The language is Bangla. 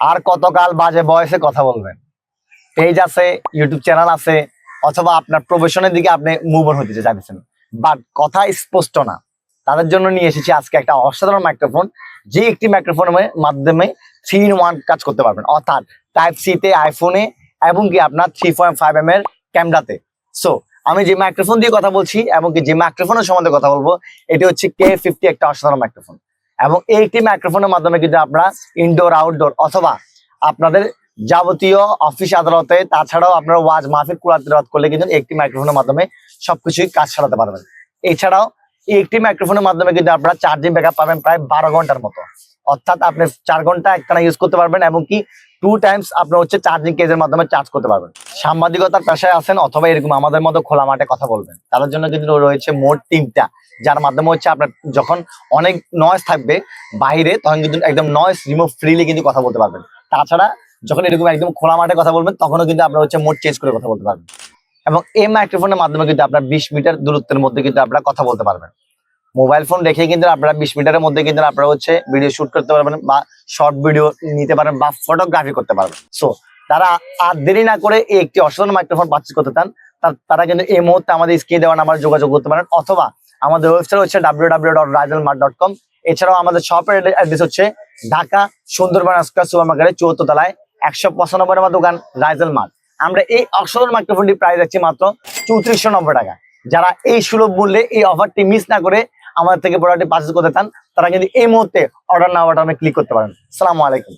আর কতকাল বাজে বয়সে কথা বলবেন? পেজ আছে ইউটিউব চ্যানেল আছে, অথবা আপনার প্রফেশনের দিকে আপনি মুভ অন হতে চাইছেন বাট কথা স্পষ্ট না। তাদের জন্য নিয়ে এসেছি আজকে একটা অসাধারণ মাইক্রোফোন যে একটি মাইক্রোফোনের মাধ্যমে থ্রি ইন ওয়ান কাজ করতে পারবেন। অর্থাৎ টাইপ সি তে আইফোনে এবং কি আপনার থ্রি পয়েন্ট ফাইভ এম এর ক্যামেরাতে সো আমি যে মাইক্রোফোন দিয়ে কথা বলছি এবং কি যে মাইক্রোফোনের সম্বন্ধে কথা বলব, এটি হচ্ছে কে ফিফটি একটা অসাধারণ মাইক্রোফোন এবং এইটি একটি মাইক্রোফোনের মাধ্যমে কিন্তু আপনারা ইনডোর আউটডোর অথবা আপনাদের যাবতীয় অফিস আদালতে, তাছাড়াও আপনারা ওয়াজ মাহফিল কুরাত করলে কিন্তু একটি মাইক্রোফোনের মাধ্যমে সবকিছুই কাজ সারাতে পারবেন। এছাড়াও একটি মাইক্রোফোনের মাধ্যমে কিন্তু আপনারা চার্জিং ব্যাকআপ পাবেন প্রায় বারো ঘণ্টার মতো। অর্থাৎ আপনি চার ঘণ্টা একটানা ইউজ করতে পারবেন এবং কি টু টাইমস আপনার হচ্ছে চার্জিং কেজের মাধ্যমে চার্জ করতে পারবেন। সাংবাদিকতার পেশায় আছেন অথবা এরকম আমাদের মতো খোলা মাঠে কথা বলবেন। তাদের জন্য কিন্তু রয়েছে মোট তিনটা, যার মাধ্যমে হচ্ছে আপনার যখন অনেক নয়েজ থাকবে বাইরে, তখন কিন্তু একদম নয়েজ রিমুভ ফ্রিলি কিন্তু কথা বলতে পারবেন। তাছাড়া যখন এরকম একদম খোলা মাঠে কথা বলবেন, তখনও কিন্তু আপনার হচ্ছে মোড চেঞ্জ করে কথা বলতে পারবেন। এবং এই মাইক্রোফোনের মাধ্যমে কিন্তু আপনার বিশ মিটার দূরত্বের মধ্যে কিন্তু আপনারা কথা বলতে পারবেন। মোবাইল ফোন রেখে কিন্তু আপনারা বিশ মিটারের মধ্যে কিন্তু আপনারা হচ্ছে ভিডিও শুট করতে পারবেন বা শর্ট ভিডিও নিতে পারেন বা ফটোগ্রাফি করতে পারবেন। সো তারা আর দেরি না করে এই একটি অসাধারণ মাইক্রোফোন পারচেজ করতে চান, তারা কিন্তু এই মুহূর্তে আমাদের স্ক্রিনে দেওয়া নাম্বার যোগাযোগ করতে পারেন অথবা আমাদের ওয়েবসাইট হচ্ছে W W dot dot com এছাড়াও আমাদের শপের অ্যাড্রেস হচ্ছে ঢাকা সুন্দরবন স্কোয়ার সুপার মার্কেটের চৌদ্দ তলায় একশো পঁচানব্বই নম্বর দোকান রাইজেল মার্ট। আমরা এই অসাধারণ মাইক্রোফোনটি প্রায় যাচ্ছি মাত্র চৌত্রিশশো নব্বই টাকা। যারা এই সুলভ মূল্যে এই অফারটি মিস না করে আমাদের থেকে প্রোডাক্টটি পার্চেস করতে চান, তারা কিন্তু এই মুহূর্তে অর্ডার না অর্ডার ক্লিক করতে পারেন। সালামু আলাইকুম।